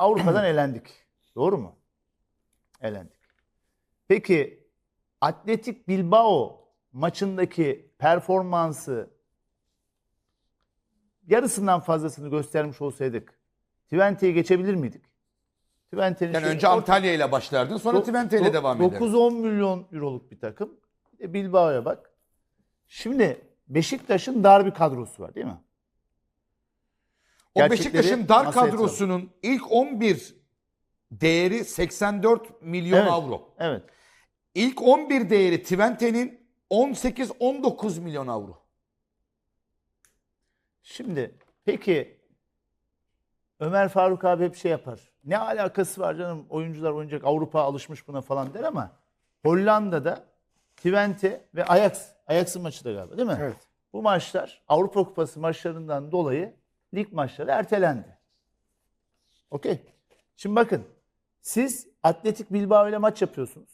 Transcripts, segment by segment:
Avrupa'dan elendik. Doğru mu? Elendik. Peki Atletik Bilbao maçındaki performansı yarısından fazlasını göstermiş olsaydık Twente'ye geçebilir miydik? Twente'nin Yani şu- önce Antalya ile başlardın sonra Twente ile devam ederdin. 9-10 milyon euroluk bir takım. Bilbao'ya bak. Şimdi Beşiktaş'ın dar bir kadrosu var değil mi? O Beşiktaş'ın dar kadrosunun ilk 11 değeri 84 milyon Evet. avro. Evet. İlk 11 değeri Twente'nin 18-19 milyon avro. Şimdi peki Ömer Faruk abi hep şey yapar. Ne alakası var canım oyuncular oynayacak Avrupa alışmış buna falan der ama Hollanda'da Twente ve Ajax, Ajax'ın maçı da galiba değil mi? Evet. Bu maçlar Avrupa Kupası maçlarından dolayı lig maçları ertelendi. Okey. Şimdi bakın siz Atletik Bilbao ile maç yapıyorsunuz.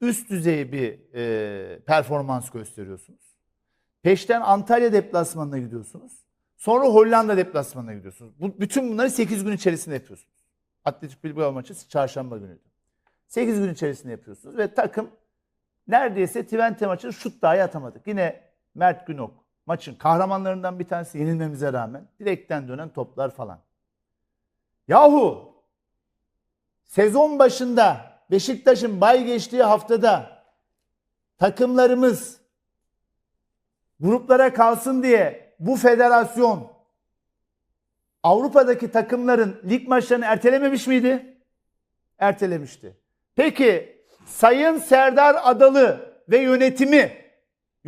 Üst düzey bir e, performans gösteriyorsunuz. Peşten Antalya deplasmanına gidiyorsunuz. Sonra Hollanda deplasmanına gidiyorsunuz. Bu, bütün bunları 8 gün içerisinde yapıyorsunuz. Atletik Bilbao maçı çarşamba günüydü. 8 gün içerisinde yapıyorsunuz ve takım neredeyse Twente maçını şut dahi atamadık. Yine Mert Günok maçın kahramanlarından bir tanesi yenilmemize rağmen direkten dönen toplar falan. Yahu sezon başında Beşiktaş'ın bay geçtiği haftada takımlarımız gruplara kalsın diye bu federasyon Avrupa'daki takımların lig maçlarını ertelememiş miydi? Ertelemişti. Peki Sayın Serdar Adalı ve yönetimi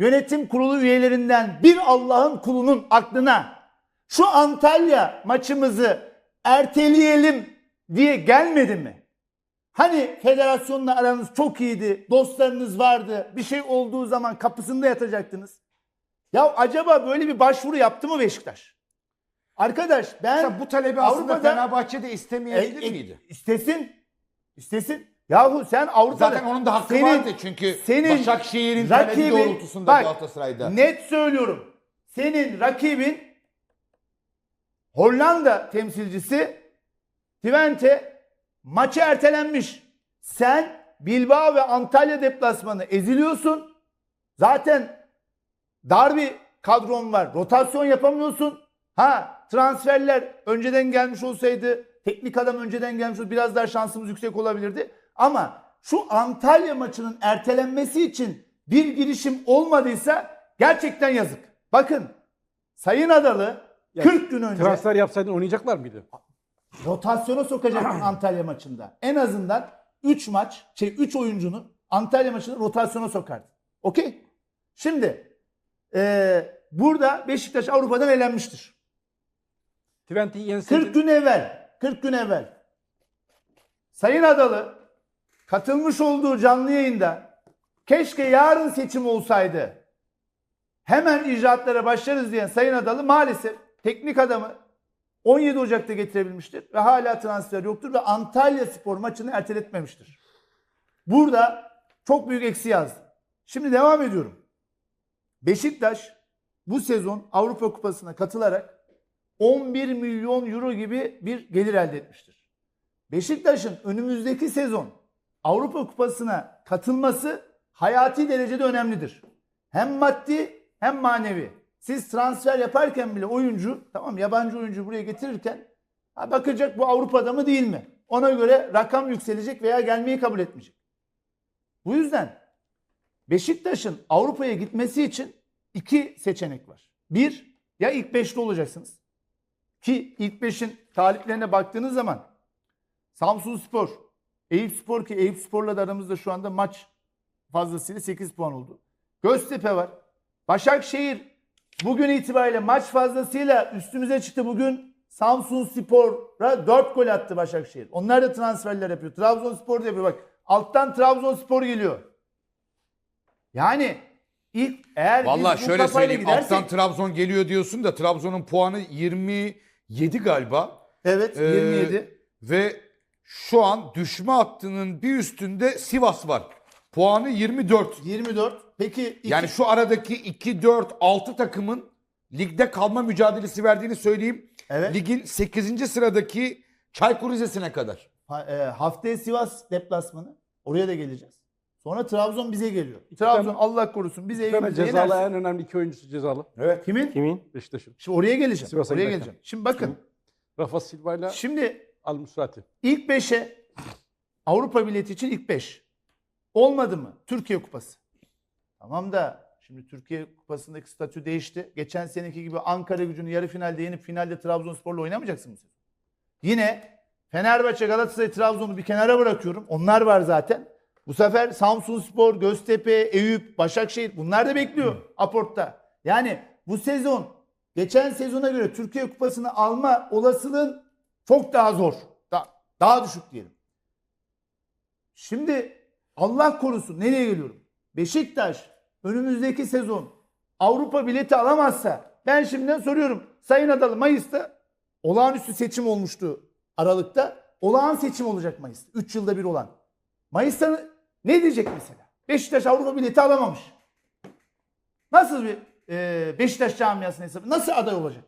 yönetim kurulu üyelerinden bir Allah'ın kulunun aklına şu Antalya maçımızı erteleyelim diye gelmedi mi? Hani federasyonla aranız çok iyiydi, dostlarınız vardı, bir şey olduğu zaman kapısında yatacaktınız. Ya acaba böyle bir başvuru yaptı mı Beşiktaş? Arkadaş ben Mesela bu talebi aslında Avrupa'da- Fenerbahçe'de istemeyebilir E, e, miydi? İstesin. İstesin. Yahu sen Avrupa'da Zaten onun da hakkı senin- vardı çünkü senin Başakşehir'in talebi rakibin- doğrultusunda bak, Galatasaray'da. Net söylüyorum. Senin rakibin Hollanda temsilcisi Twente maçı ertelenmiş. Sen Bilbao ve Antalya deplasmanı eziliyorsun. Zaten dar bir kadron var. Rotasyon yapamıyorsun. Ha transferler önceden gelmiş olsaydı teknik adam önceden gelmiş olsaydı biraz daha şansımız yüksek olabilirdi. Ama şu Antalya maçının ertelenmesi için bir girişim olmadıysa gerçekten yazık. Bakın Sayın Adalı Ya, 40 gün önce Transfer yapsaydın oynayacaklar mıydı? rotasyona sokacak Antalya maçında. En azından 3 maç, şey 3 oyuncunu Antalya maçında rotasyona sokardı. Okey? Şimdi eee, burada Beşiktaş Avrupa'dan elenmiştir. Twente'yi 40 yenseydin gün evvel, 40 gün evvel Sayın Adalı katılmış olduğu canlı yayında keşke yarın seçim olsaydı hemen icraatlara başlarız diyen Sayın Adalı maalesef teknik adamı 17 Ocak'ta getirebilmiştir ve hala transfer yoktur ve Antalya Spor maçını erteletmemiştir. Burada çok büyük eksi yazdı. Şimdi devam ediyorum. Beşiktaş bu sezon Avrupa Kupası'na katılarak 11 milyon euro gibi bir gelir elde etmiştir. Beşiktaş'ın önümüzdeki sezon Avrupa Kupası'na katılması hayati derecede önemlidir. Hem maddi hem manevi. Siz transfer yaparken bile oyuncu, tamam yabancı oyuncu buraya getirirken ha bakacak bu Avrupa'da mı değil mi? Ona göre rakam yükselecek veya gelmeyi kabul etmeyecek. Bu yüzden Beşiktaş'ın Avrupa'ya gitmesi için iki seçenek var. Bir, ya ilk beşte olacaksınız. Ki ilk beşin taliplerine baktığınız zaman Samsun Spor, Eyüp Spor ki Eyüp Spor'la da aramızda şu anda maç fazlasıyla 8 puan oldu. Göztepe var. Başakşehir bugün itibariyle maç fazlasıyla üstümüze çıktı. Bugün Samsun Spor'a 4 gol attı Başakşehir. Onlar da transferler yapıyor. Trabzonspor da yapıyor. Bak alttan Trabzonspor geliyor. Yani ilk eğer Vallahi biz şöyle söyleyeyim. gidersek- Alttan Trabzon geliyor diyorsun da Trabzon'un puanı 27 galiba. Evet Ee, 27. Ve şu an düşme hattının bir üstünde Sivas var. Puanı 24. 24. Peki iki- Yani şu aradaki 2, 4, 6 takımın ligde kalma mücadelesi verdiğini söyleyeyim. Evet. Ligin 8. sıradaki Çaykur Rize'sine kadar. Ha- e, haftaya Sivas deplasmanı. Oraya da geleceğiz. Sonra Trabzon bize geliyor. Trabzon tane- Allah korusun bize evimize cezalı en önemli iki oyuncusu cezalı. Evet. Kimin? Kimin? Beşiktaş'ın. Şimdi oraya geleceğim. Sivas'a oraya geleceğim. Şimdi bakın. Rafa Silva ile Şimdi Al Musrati. ilk 5'e Avrupa bileti için ilk 5. Olmadı mı? Türkiye Kupası. Tamam da şimdi Türkiye Kupası'ndaki statü değişti. Geçen seneki gibi Ankara gücünü yarı finalde yenip finalde Trabzonspor'la oynamayacaksın sezon. Yine Fenerbahçe, Galatasaray, Trabzon'u bir kenara bırakıyorum. Onlar var zaten. Bu sefer Samsunspor, Göztepe, Eyüp, Başakşehir bunlar da bekliyor aportta. Yani bu sezon geçen sezona göre Türkiye Kupası'nı alma olasılığın çok daha zor. Da- daha düşük diyelim. Şimdi Allah korusun nereye geliyorum? Beşiktaş önümüzdeki sezon Avrupa bileti alamazsa ben şimdiden soruyorum. Sayın Adalı Mayıs'ta olağanüstü seçim olmuştu Aralık'ta. Olağan seçim olacak Mayıs'ta. 3 yılda bir olan. Mayıs'ta ne diyecek mesela? Beşiktaş Avrupa bileti alamamış. Nasıl bir e, Beşiktaş camiasının hesabı? Nasıl aday olacak?